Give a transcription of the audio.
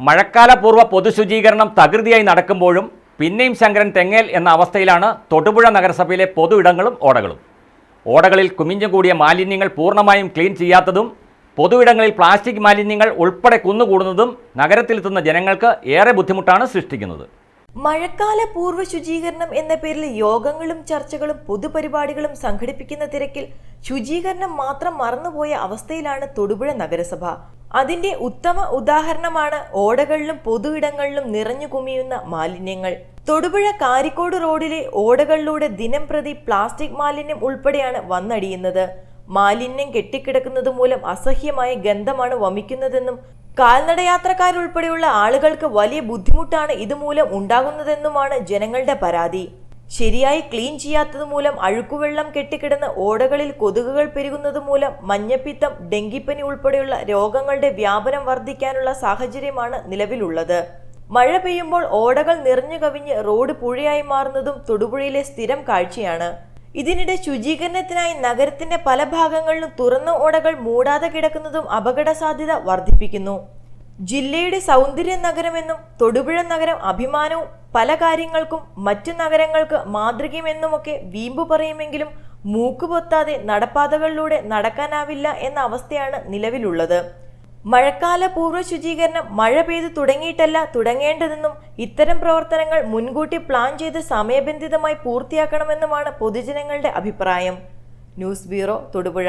മഴക്കാലപൂർവ പൊതുശുചീകരണം തകൃതിയായി നടക്കുമ്പോഴും പിന്നെയും ശങ്കരൻ തെങ്ങേൽ എന്ന അവസ്ഥയിലാണ് തൊടുപുഴ നഗരസഭയിലെ പൊതു ഇടങ്ങളും ഓടകളും. ഓടകളിൽ കുമിഞ്ഞുകൂടിയ മാലിന്യങ്ങൾ പൂർണമായും ക്ലീൻ ചെയ്യാത്തതും പൊതുവിടങ്ങളിൽ പ്ലാസ്റ്റിക് മാലിന്യങ്ങൾ ഉൾപ്പെടെ കുന്നുകൂടുന്നതും നഗരത്തിലെത്തുന്ന ജനങ്ങൾക്ക് ഏറെ ബുദ്ധിമുട്ടാണ് സൃഷ്ടിക്കുന്നത്. മഴക്കാല പൂർവ ശുചീകരണം എന്ന പേരിൽ യോഗങ്ങളും ചർച്ചകളും പൊതുപരിപാടികളും സംഘടിപ്പിക്കുന്ന തിരക്കിൽ ശുചീകരണം മാത്രം മറന്നുപോയ അവസ്ഥയിലാണ് തൊടുപുഴ നഗരസഭ. അതിന്റെ ഉത്തമ ഉദാഹരണമാണ് ഓടകളിലും പൊതുയിടങ്ങളിലും നിറഞ്ഞു കുമിയുന്ന മാലിന്യങ്ങൾ. തൊടുപുഴ കാരിക്കോട് റോഡിലെ ഓടകളിലൂടെ ദിനം പ്രതി പ്ലാസ്റ്റിക് മാലിന്യം ഉൾപ്പെടെയാണ് വന്നടിയുന്നത്. മാലിന്യം കെട്ടിക്കിടക്കുന്നത് മൂലം അസഹ്യമായ ഗന്ധമാണ് വമിക്കുന്നതെന്നും കാൽനടയാത്രക്കാരുൾപ്പെടെയുള്ള ആളുകൾക്ക് വലിയ ബുദ്ധിമുട്ടാണ് ഇതുമൂലം ഉണ്ടാകുന്നതെന്നുമാണ് ജനങ്ങളുടെ പരാതി. ശരിയായി ക്ലീൻ ചെയ്യാത്തത് മൂലം അഴുക്കുവെള്ളം കെട്ടിക്കിടന്ന് ഓടകളിൽ കൊതുകുകൾ പെരുകുന്നത് മൂലം മഞ്ഞപ്പിത്തം ഡെങ്കിപ്പനി ഉൾപ്പെടെയുള്ള രോഗങ്ങളുടെ വ്യാപനം വർദ്ധിക്കാനുള്ള സാഹചര്യമാണ് നിലവിലുള്ളത്. മഴ പെയ്യുമ്പോൾ ഓടകൾ നിറഞ്ഞു കവിഞ്ഞ് റോഡ് പുഴയായി മാറുന്നതും തൊടുപുഴയിലെ സ്ഥിരം കാഴ്ചയാണ്. ഇതിനിടെ ശുചീകരണത്തിനായി നഗരത്തിന്റെ പല ഭാഗങ്ങളിലും തുറന്ന ഓടകൾ മൂടാതെ കിടക്കുന്നതും അപകട സാധ്യത വർദ്ധിപ്പിക്കുന്നു. ജില്ലയുടെ സൗന്ദര്യ നഗരമെന്നും തൊടുപുഴ നഗരം അഭിമാനവും പല കാര്യങ്ങൾക്കും മറ്റു നഗരങ്ങൾക്ക് മാതൃകയുമെന്നുമൊക്കെ വീമ്പു പറയുമെങ്കിലും മൂക്കുപൊത്താതെ നടപ്പാതകളിലൂടെ നടക്കാനാവില്ല എന്ന അവസ്ഥയാണ് നിലവിലുള്ളത്. മഴക്കാല പൂർവ ശുചീകരണം മഴ പെയ്തു തുടങ്ങിയിട്ടല്ല തുടങ്ങേണ്ടതെന്നും ഇത്തരം പ്രവർത്തനങ്ങൾ മുൻകൂട്ടി പ്ലാൻ ചെയ്ത് സമയബന്ധിതമായി പൂർത്തിയാക്കണമെന്നുമാണ് പൊതുജനങ്ങളുടെ അഭിപ്രായം. News bureau Thodupuzha.